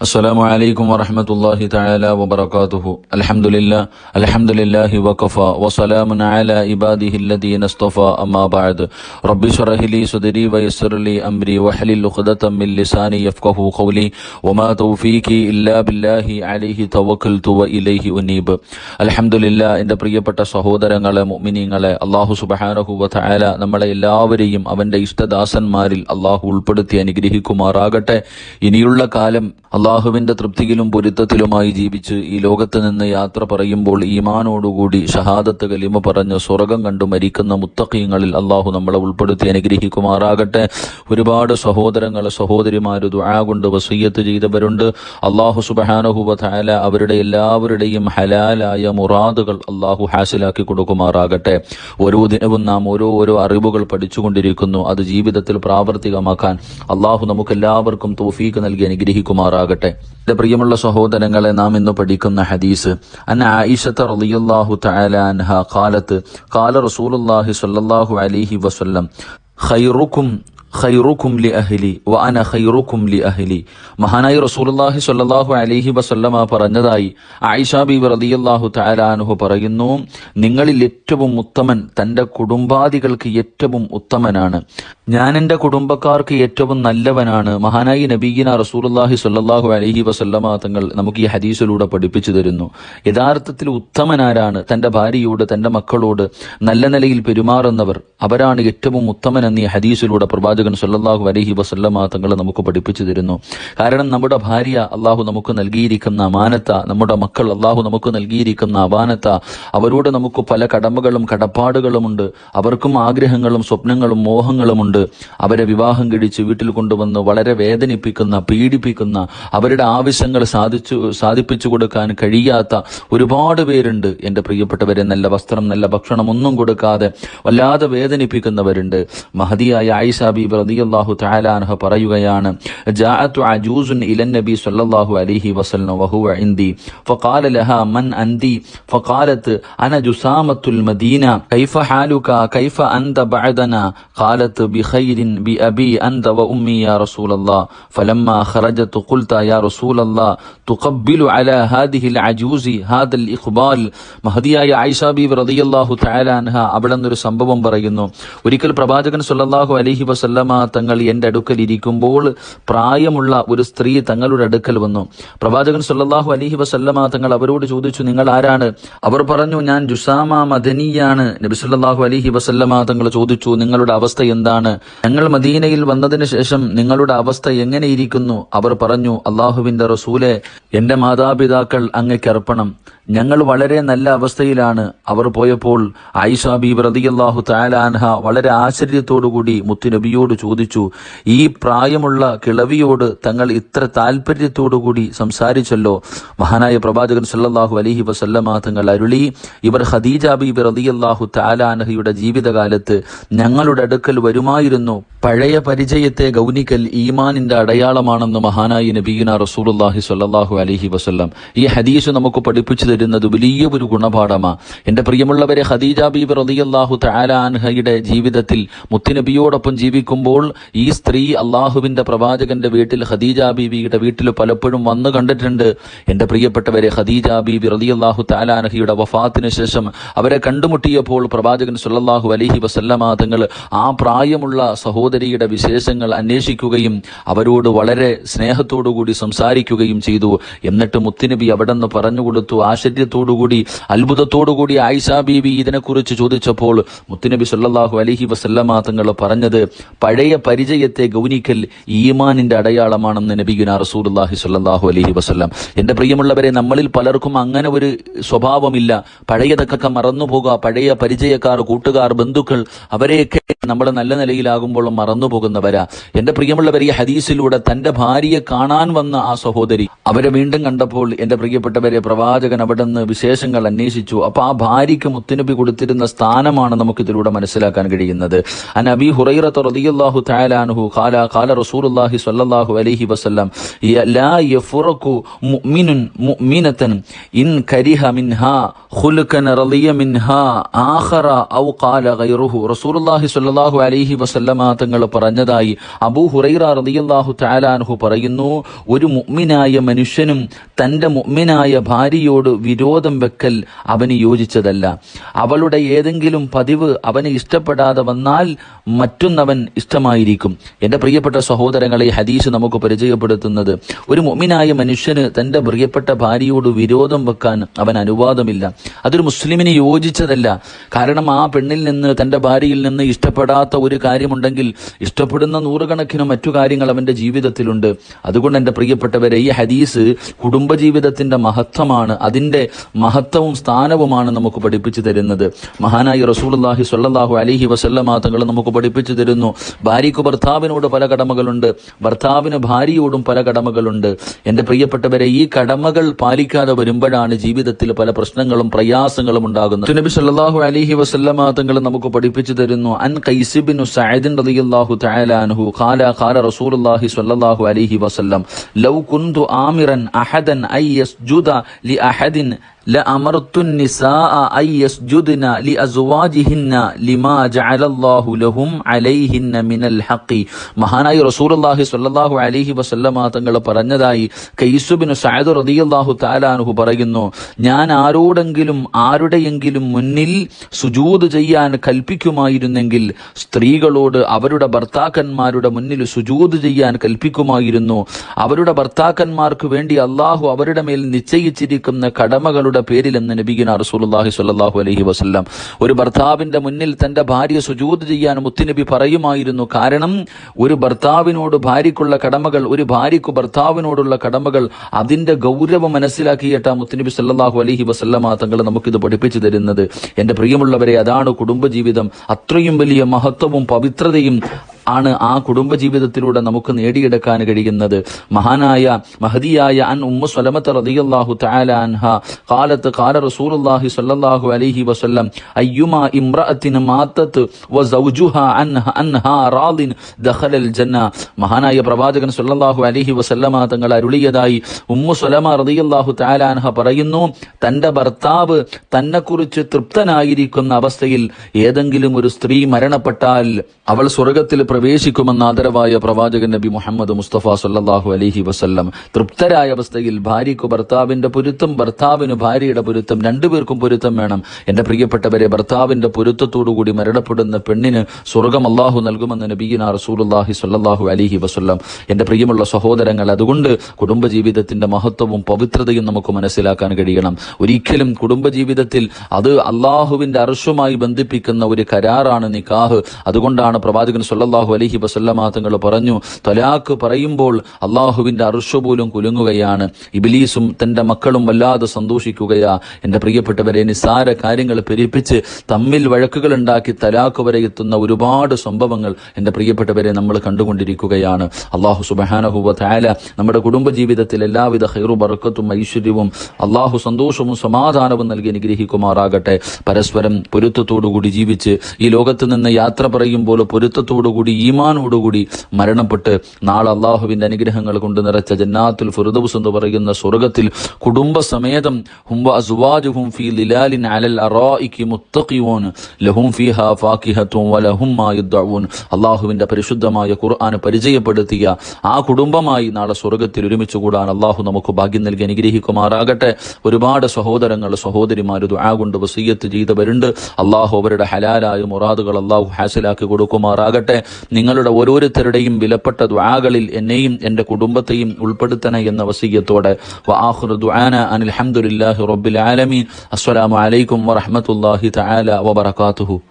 السلام عليكم ورحمة الله تعالى وبركاته الحمد لله الحمد لله وكفى وسلام على عباده الذين اصطفى أما بعد رب اشرح لي صدري ويسر لي أمري واحلل عقدة من لساني يفقه قولي وما توفيقي إلا بالله عليه توكلت وإليه أنيب الحمد لله എൻ്റെ പ്രിയപ്പെട്ട സഹോദരങ്ങളെ മുഅ്മിനീങ്ങളെ അള്ളാഹു സുബ്ഹാനഹു വതആല നമ്മളെ എല്ലാവരെയും അവന്റെ ഇഷ്ടദാസന്മാരിൽ അള്ളാഹു ഉൾപ്പെടുത്തി അനുഗ്രഹിക്കുമാറാകട്ടെ ഇനിയുള്ള കാലം അള്ളാഹുവിന്റെ തൃപ്തിയിലും പൊരുത്തത്തിലുമായി ജീവിച്ച് ഈ ലോകത്ത് നിന്ന് യാത്ര പറയുമ്പോൾ ഈമാനോടുകൂടി ഷഹാദത്ത് കലിമ പറഞ്ഞ് സ്വർഗം കണ്ടു മരിക്കുന്ന മുത്തഖീങ്ങളിൽ അള്ളാഹു നമ്മളെ ഉൾപ്പെടുത്തി അനുഗ്രഹിക്കുമാറാകട്ടെ. ഒരുപാട് സഹോദരങ്ങൾ സഹോദരിമാർ ദുആ കൊണ്ട് വസീയത്ത് ചെയ്തവരുണ്ട്. അള്ളാഹു സുബ്ഹാനഹു വതആല അവരുടെ എല്ലാവരുടെയും ഹലാലായ മുറാദുകൾ അള്ളാഹു ഹാസിലാക്കി കൊടുക്കുമാറാകട്ടെ. ഓരോ ദിനവും നാം ഓരോ ഓരോ അറിവുകൾ പഠിച്ചുകൊണ്ടിരിക്കുന്നു. അത് ജീവിതത്തിൽ പ്രാവർത്തികമാക്കാൻ അള്ളാഹു നമുക്കെല്ലാവർക്കും തോഫീക്ക് നൽകി അനുഗ്രഹിക്കുമാറാകട്ടെ. എന്റെ പ്രിയമുള്ള സഹോദരങ്ങളെ നാം ഇന്ന് പഠിക്കുന്ന ഹദീസ് അന്ന ആയിഷത്ത റളിയല്ലാഹു തആല അൻഹ ഖാലത്ത് ഖാല റസൂലുള്ളാഹി സ്വല്ലല്ലാഹു അലൈഹി വസല്ലം ഖൈറുക്കും ഖൈറുക്കും ലി അഹ്ലി വ അന ഖൈറുക്കും ലി അഹ്ലി. മഹാനായി റസൂലുള്ളാഹി സ്വല്ലല്ലാഹു അലൈഹി വസല്ലമ പറഞ്ഞതായി ആയിഷ ബിബി റളിയല്ലാഹു തആല അൻഹു പറയുന്നു നിങ്ങളിൽ ഏറ്റവും ഉത്തമൻ തന്റെ കുടുംബാദികൾക്ക് ഏറ്റവും ഉത്തമനാണ്. ഞാൻ എന്റെ കുടുംബക്കാർക്ക് ഏറ്റവും നല്ലവനാണ്. മഹാനായി നബീന റസൂലുള്ളാഹി സ്വല്ലല്ലാഹു അലൈഹി വസല്ലമ തങ്ങൾ നമുക്ക് ഈ ഹദീസിലൂടെ പഠിപ്പിച്ചു തരുന്നു. യഥാർത്ഥത്തിൽ ഉത്തമനാരാണ്? തന്റെ ഭാര്യയോട് തന്റെ മക്കളോട് നല്ല നിലയിൽ പെരുമാറുന്നവർ അവരാണ് ഏറ്റവും ഉത്തമൻ എന്ന് ഈ ഹദീസിലൂടെ പ്രവാചകൻ സല്ലല്ലാഹു അലഹി വസല്ലമ തങ്ങൾ നമുക്ക് പഠിപ്പിച്ചു തരുന്നു. കാരണം നമ്മുടെ ഭാര്യ അള്ളാഹു നമുക്ക് നൽകിയിരിക്കുന്ന മാനത്ത നമ്മുടെ മക്കൾ അള്ളാഹു നമുക്ക് നൽകിയിരിക്കുന്ന അപാനത്ത അവരോട് നമുക്ക് പല കടമകളും കടപ്പാടുകളുമുണ്ട്. അവർക്കും ആഗ്രഹങ്ങളും സ്വപ്നങ്ങളും മോഹങ്ങളുമുണ്ട്. അവരെ വിവാഹം കഴിച്ച് വീട്ടിൽ കൊണ്ടുവന്ന് വളരെ വേദനിപ്പിക്കുന്ന പീഡിപ്പിക്കുന്ന അവരുടെ ആവശ്യങ്ങൾ സാധിച്ചു സാധിപ്പിച്ചു കൊടുക്കാൻ കഴിയാത്ത ഒരുപാട് പേരുണ്ട്. എന്റെ പ്രിയപ്പെട്ടവരെ നല്ല വസ്ത്രം നല്ല ഭക്ഷണം ഒന്നും കൊടുക്കാതെ വല്ലാതെ വേദനിപ്പിക്കുന്നവരുണ്ട്. മഹതിയായ ആയിഷ ബീബ് സാഹിബ് റതിയല്ലാഹു താലാൻഹ പറയുകയാണ് ജാഅത്തു അജൂസുൻ ഇലൻ സല്ലല്ലാഹു അലൈഹി വസല്ലം വഹുവ ഇന്ദി ഫഖാല ലഹ മൻ അന്തി ഫഖാലത്ത് അന ജുസാമത്തുൽ മദീന കൈഫ ഹാലുക കൈഫ അന്ത ബഅദന ഖാലത്ത് ബിഖൈരിൻ ബിഅബി അന്ത വഉമ്മി യാ റസൂലല്ലാഹ് ഫലമ്മ ഖറജത്ത് ഖുൽത യാ റസൂലല്ലാഹ് തുഖബ്ബിലു അലാ ഹാദിഹിൽ അജൂസി ഹാദൽ ഇഖ്ബാൽ. മഹദിയായ ആയിഷ ബീവ് റളിയല്ലാഹു തആല അൻഹ അവിടെ നിന്നൊരു സംഭവം പറയുന്നു. ഒരിക്കൽ പ്രവാചകൻ സല്ലല്ലാഹു അലൈഹി വസല്ലം വസല്ലമ തങ്ങൾ എന്റെ അടുക്കൽ ഇരിക്കുമ്പോൾ പ്രായമുള്ള ഒരു സ്ത്രീ തങ്ങളുടെ അടുക്കൽ വന്നു. പ്രവാചകൻ സല്ലാഹു അലഹി വസല്ലമ തങ്ങൾ അവരോട് ചോദിച്ചു നിങ്ങൾ ആരാണ്? അവർ പറഞ്ഞു ഞാൻ ജുസാമ മദനിയാണ്. നബി സല്ലാഹു അലഹി വസല്ലമ തങ്ങൾ ചോദിച്ചു നിങ്ങളുടെ അവസ്ഥ എന്താണ്? ഞങ്ങൾ മദീനയിൽ വന്നതിന് ശേഷം നിങ്ങളുടെ അവസ്ഥ എങ്ങനെയിരിക്കുന്നു അവർ പറഞ്ഞു അള്ളാഹുവിന്റെ റസൂലെ എന്റെ മാതാപിതാക്കൾ അങ്ങയ്ക്കർപ്പണം ഞങ്ങൾ വളരെ നല്ല അവസ്ഥയിലാണ്. അവർ പോയപ്പോൾ ഐഷ ബി റളിയല്ലാഹു താലാൻഹ വളരെ ആശ്ചര്യത്തോടുകൂടി മുത്തുനബിയോട് ചോദിച്ചു ഈ പ്രായമുള്ള കിളവിയോട് തങ്ങൾ ഇത്ര താല്പര്യത്തോടുകൂടി സംസാരിച്ചല്ലോ? മഹാനായ പ്രവാചകൻ സല്ലാഹു അലഹി വസല്ലമ തങ്ങൾ അരുളി ഇവർ ഖദീജ ബി റളിയല്ലാഹു താലാൻഹയുടെ ജീവിതകാലത്ത് ഞങ്ങളുടെ അടുക്കൽ വരുമായിരുന്നു. പഴയ പരിചയത്തെ ഗൗനിക്കൽ ഈമാനിന്റെ അടയാളമാണെന്ന് മഹാനായ നബീന റസൂലുള്ളാഹി സ്വല്ലല്ലാഹു അലഹി വസ്ല്ലാം. ഈ ഹദീസ് നമുക്ക് പഠിപ്പിച്ചു തരുന്നത് വലിയ ഒരു ഗുണപാഠമാണ് എന്റെ പ്രിയമുള്ളവരെ ഹദീജ ബീബ് റതിയല്ലാഹു തആല അൻഹയുടെ ജീവിതത്തിൽ മുത്തുനബിയോടൊപ്പം ജീവിക്കുമ്പോൾ ഈ സ്ത്രീ അള്ളാഹുവിന്റെ പ്രവാചകന്റെ വീട്ടിൽ ഹദീജ ബീബിയുടെ വീട്ടിൽ പലപ്പോഴും വന്നു കണ്ടിട്ടുണ്ട്. എന്റെ പ്രിയപ്പെട്ടവരെ ഹദീജ ബീബി റതിയല്ലാഹു തആല അൻഹയുടെ വഫാത്തിന് ശേഷം അവരെ കണ്ടുമുട്ടിയപ്പോൾ പ്രവാചകൻ സുല്ലാഹു അലഹി വസല്ലമ തങ്ങൾ ആ പ്രായമുള്ള സഹോദരിയുടെ വിശേഷങ്ങൾ അന്വേഷിക്കുകയും അവരോട് വളരെ സ്നേഹത്തോടുകൂടി സംസാരിക്കുകയും ചെയ്തു. എന്നിട്ട് മുത്തുനബി അവിടെ നിന്ന് പറഞ്ഞുകൊടുത്തു. ആശ്ചര്യത്തോടുകൂടി അത്ഭുതത്തോടുകൂടി ആയിഷ ബീവി ഇതിനെക്കുറിച്ച് ചോദിച്ചപ്പോൾ മുത്തുനബി സല്ലല്ലാഹു അലൈഹി വസല്ലമ തങ്ങൾ പറഞ്ഞത് പഴയ പരിചയത്തെ ഗൗനിക്കൽ ഈമാനിന്റെ അടയാളമാണെന്ന് നബിഗുന റസൂലുള്ളാഹി സ്വല്ലല്ലാഹു അലൈഹി വസല്ലം. എന്റെ പ്രിയമുള്ളവരെ നമ്മളിൽ പലർക്കും അങ്ങനെ ഒരു സ്വഭാവമില്ല. പഴയതൊക്കെ മറന്നുപോകുക പഴയ പരിചയക്കാർ കൂട്ടുകാർ ബന്ധുക്കൾ അവരെയൊക്കെ നമ്മൾ നല്ല നിലയിലാകുമ്പോൾ മറന്നുപോകുന്നവരാ. എന്റെ പ്രിയമുള്ളവർ ഈ ഹദീസിലൂടെ തന്റെ ഭാര്യയെ കാണാൻ വന്ന ആ സഹോദരി അവരെ വീണ്ടും കണ്ടപ്പോൾ എന്റെ പ്രിയപ്പെട്ടവരെ പ്രവാചകൻ അവിടെ നിന്ന് വിശേഷങ്ങൾ അന്വേഷിച്ചു. അപ്പൊ ആ ഭാര്യയ്ക്ക് മുത്തുനബി കൊടുത്തിരുന്ന സ്ഥാനമാണ് നമുക്ക് ഇതിലൂടെ മനസ്സിലാക്കാൻ കഴിയുന്നത്. അൻ ഖാല ഖാല അലൈഹി വസല്ലം ലാ ഇൻ കരിഹ മിൻഹാ റളിയ മിൻഹാ ആഖറ ഔ ഖാല റസൂലുള്ളാഹി അലൈഹി തങ്ങൾ പറഞ്ഞതായി അബൂ ഹുറൈറ തആലാൻഹു പറയുന്നു ഒരു മുഗ്മിനായ മനുഷ്യനും തന്റെ മുഗ്മിനായ ഭാര്യയോട് വിരോധം വെക്കൽ അവന് യോജിച്ചതല്ല. അവളുടെ ഏതെങ്കിലും പതിവ് അവന് ഇഷ്ടപ്പെടാതെ വന്നാൽ മറ്റൊന്നവൻ ഇഷ്ടമായിരിക്കും. എന്റെ പ്രിയപ്പെട്ട സഹോദരങ്ങളെ ഹദീസ് നമുക്ക് പരിചയപ്പെടുത്തുന്നത് ഒരു മുഗ്മിനായ മനുഷ്യന് തന്റെ പ്രിയപ്പെട്ട ഭാര്യയോട് വിരോധം വെക്കാൻ അവൻ അനുവാദമില്ല. അതൊരു മുസ്ലിമിന് യോജിച്ചതല്ല. കാരണം ആ പെണ്ണിൽ നിന്ന് തന്റെ ഭാര്യയിൽ നിന്ന് ഇഷ്ടപ്പെടാത്ത ഒരു കാര്യമുണ്ടെങ്കിൽ ഇഷ്ടപ്പെടുന്ന നൂറുകണക്കിന് മറ്റു കാര്യങ്ങൾ അവന്റെ ജീവിതത്തിലുണ്ട്. അതുകൊണ്ട് എന്റെ പ്രിയപ്പെട്ടവരെ ഈ ഹദീസ് കുടുംബജീവിതത്തിന്റെ മഹത്വമാണ്. അതിന്റെ മഹത്വവും സ്ഥാനവുമാണ് നമുക്ക് പഠിപ്പിച്ചു തരുന്നത്. മഹാനായി റസൂലുള്ളാഹി സ്വല്ലല്ലാഹു അലൈഹി വസല്ലമ തങ്ങൾ നമുക്ക് പഠിപ്പിച്ചു തരുന്നു. ഭാര്യയ്ക്ക് ഭർത്താവിനോട് പല കടമകളുണ്ട്. ഭർത്താവിന് ഭാര്യയോടും പല കടമകളുണ്ട്. എന്റെ പ്രിയപ്പെട്ടവരെ ഈ കടമകൾ പാലിക്കാതെ വരുമ്പോഴാണ് ജീവിതത്തിൽ പല പ്രശ്നങ്ങളും പ്രയാസങ്ങളും ഉണ്ടാകുന്നത്. നബി സല്ലാഹു അലൈഹി വസല്ലമ തങ്ങൾ നമുക്ക് പഠിപ്പിച്ചു തരുന്നു. അൻ കൈസിബിൻ സഅദ് റളിയല്ലാഹു തആല അൻഹു ഖാല ഖാല റസൂലുള്ളാഹി സ്വല്ലല്ലാഹു അലൈഹി വസല്ലം ലൗ കുന്തു ആമിറൻ അഹദൻ അൻ യസ്ജുദ ലി അഹദിൻ മഹാനായി റസൂലുള്ളാഹി സ്വല്ലല്ലാഹു അലൈഹി വസല്ലമ തങ്ങൾ പറഞ്ഞതായി കൈസുബിന് സായദ് റതിയല്ലാഹു താലാനുഹു പറയുന്നു ഞാൻ ആരോടെങ്കിലും ആരുടെയെങ്കിലും മുന്നിൽ സുജൂത് ചെയ്യാൻ കൽപ്പിക്കുമായിരുന്നെങ്കിൽ സ്ത്രീകളോട് അവരുടെ ഭർത്താക്കന്മാരുടെ മുന്നിൽ സുജൂത് ചെയ്യാൻ കൽപ്പിക്കുമായിരുന്നു. അവരുടെ ഭർത്താക്കന്മാർക്ക് വേണ്ടി അള്ളാഹു അവരുടെ മേൽ നിശ്ചയിച്ചിരിക്കുന്ന കടമകളുടെ പേരിൽ എന്ന് നബിഗിന റസൂലുള്ളാഹി സ്വല്ലല്ലാഹു അലഹി വസല്ലം. ഒരു ഭർത്താവിന്റെ മുന്നിൽ തന്റെ ഭാര്യ സുജൂത് ചെയ്യാൻ മുത്തുനബി പറയുമായിരുന്നു. കാരണം ഒരു ഭർത്താവിനോട് ഭാര്യയ്ക്കുള്ള കടമകൾ ഒരു ഭാര്യയ്ക്ക് ഭർത്താവിനോടുള്ള കടമകൾ അതിന്റെ ഗൗരവം മനസ്സിലാക്കിയിട്ടാ മുത്തുനബി സല്ലാഹു അലൈഹി വസല്ലമ തങ്ങൾ നമുക്കിത് പഠിപ്പിച്ചു തരുന്നത്. എന്റെ പ്രിയമുള്ളവരെ അതാണ് കുടുംബജീവിതം. അത്രയും വലിയ മഹത്വവും പവിത്രതയും ആണ് ആ കുടുംബജീവിതത്തിലൂടെ നമുക്ക് നേടിയെടുക്കാൻ കഴിയുന്നത്. മഹാനായ മഹദിയായ അൻ ഉമ്മു സ്വലമത്ത് റളിയല്ലാഹു തആല അൻഹ ഖാലത്ത് ഖാല റസൂലുള്ളാഹി സ്വല്ലല്ലാഹു അലൈഹി വസല്ലം അയ്യുമാ ഇംറഅത്തിൻ മാത്തത്ത് വസൗജുഹാ അൻഹ അൻഹ റാദിൻ ദഖലൽ ജന്ന മഹാനായ പ്രവാചകൻ സ്വല്ലല്ലാഹു അലൈഹി വസല്ലമ തങ്ങൾ അരുളിയതായി ഉമ്മു സ്വലമ റളിയല്ലാഹു തആല അൻഹ പറയുന്നു തന്റെ ഭർത്താവ് തന്നെക്കുറിച്ച് തൃപ്തനായിരിക്കുന്ന അവസ്ഥയിൽ ഏതെങ്കിലും ഒരു സ്ത്രീ മരണപ്പെട്ടാൽ അവൾ സ്വർഗത്തിൽ പ്രവേശിക്കുമെന്ന ആദരവായ പ്രവാചകൻ നബി മുഹമ്മദ് മുസ്തഫ സല്ലല്ലാഹു അലഹി വസ്ല്ലം തൃപ്തരായ അവസ്ഥയിൽ ഭാര്യയ്ക്ക് ഭർത്താവിന്റെ പൊരുത്തം ഭർത്താവിന് ഭാര്യയുടെ പൊരുത്തം രണ്ടുപേർക്കും പൊരുത്തം വേണം. എന്റെ പ്രിയപ്പെട്ടവരെ ഭർത്താവിന്റെ പൊരുത്തത്തോടുകൂടി മരണപ്പെടുന്ന പെണ്ണിന് സ്വർഗം അള്ളാഹു നൽകുമെന്ന് നബീന റസൂലുള്ളാഹി സല്ലാഹു അലഹി വസ്ല്ലം. എന്റെ പ്രിയമുള്ള സഹോദരങ്ങൾ അതുകൊണ്ട് കുടുംബജീവിതത്തിന്റെ മഹത്വവും പവിത്രതയും നമുക്ക് മനസ്സിലാക്കാൻ കഴിയണം. ഒരിക്കലും കുടുംബജീവിതത്തിൽ അത് അള്ളാഹുവിന്റെ അർഷുമായി ബന്ധിപ്പിക്കുന്ന ഒരു കരാറാണ് നിക്കാഹ്. അതുകൊണ്ടാണ് പ്രവാചകൻ സല്ലല്ലാഹു അലഹി വസല്ലമാങ്ങൾ പറഞ്ഞു തലാക്ക് പറയുമ്പോൾ അള്ളാഹുവിന്റെ അർഷ പോലും കുലുങ്ങുകയാണ്. ഇബിലീസും തന്റെ മക്കളും വല്ലാതെ സന്തോഷിക്കുകയാ. എന്റെ പ്രിയപ്പെട്ടവരെ നിസാര കാര്യങ്ങൾ പെരുപ്പിച്ച് തമ്മിൽ വഴക്കുകൾ ഉണ്ടാക്കി തലാക്ക് വരെ എത്തുന്ന ഒരുപാട് സംഭവങ്ങൾ എന്റെ പ്രിയപ്പെട്ടവരെ നമ്മൾ കണ്ടുകൊണ്ടിരിക്കുകയാണ്. അള്ളാഹു സുബഹാനഹുവ താല നമ്മുടെ കുടുംബജീവിതത്തിൽ എല്ലാവിധ ഹൈറു ബർക്കത്തും ഐശ്വര്യവും അള്ളാഹു സന്തോഷവും സമാധാനവും നൽകി അനുഗ്രഹിക്കുമാറാകട്ടെ. പരസ്പരം പൊരുത്തത്തോടുകൂടി ജീവിച്ച് ഈ ലോകത്ത് നിന്ന് യാത്ര പറയുമ്പോൾ പൊരുത്തത്തോടുകൂടി ഈമാനോടുകൂടി മരണപ്പെട്ട് നാളെ അള്ളാഹുവിന്റെ അനുഗ്രഹങ്ങൾ കൊണ്ട് നിറച്ച ജന്നാത്തുൽ ഫിർദൗസ് എന്ന് പറയുന്ന സ്വർഗത്തിൽ കുടുംബസമേതം ഹും വഅസ്വാജുഹും ഫീ ലിലാലിൻ അലൽ ലഹും വലഹും പരിശുദ്ധമായ ഖുർആൻ പരിചയപ്പെടുത്തിയ ആ കുടുംബമായി നാളെ സ്വർഗത്തിൽ ഒരുമിച്ച് കൂടാൻ അള്ളാഹു നമുക്ക് ഭാഗ്യം നൽകി അനുഗ്രഹിക്കുമാറാകട്ടെ. ഒരുപാട് സഹോദരങ്ങൾ സഹോദരിമാർ ദുആ കൊണ്ട് വസീയത്ത് ചെയ്തവരുണ്ട്. അള്ളാഹു അവരുടെ ഹലാലായ മുറാദുകൾ അള്ളാഹു ഹാസിലാക്കി കൊടുക്കുമാറാകട്ടെ. നിങ്ങളുടെ ഓരോരുത്തരുടെയും വിലപ്പെട്ട ദ്വാകളിൽ എന്നെയും എന്റെ കുടുംബത്തെയും ഉൾപ്പെടുത്തണ എന്ന വസീയത്തോടെ. വആഖിറു ദുആന അനിൽ റബ്ബിൽ ആലമീൻ. അസ്സലാമു അലൈക്കും വറഹ്മത്തുള്ളാഹി തആല വബറകാതുഹു.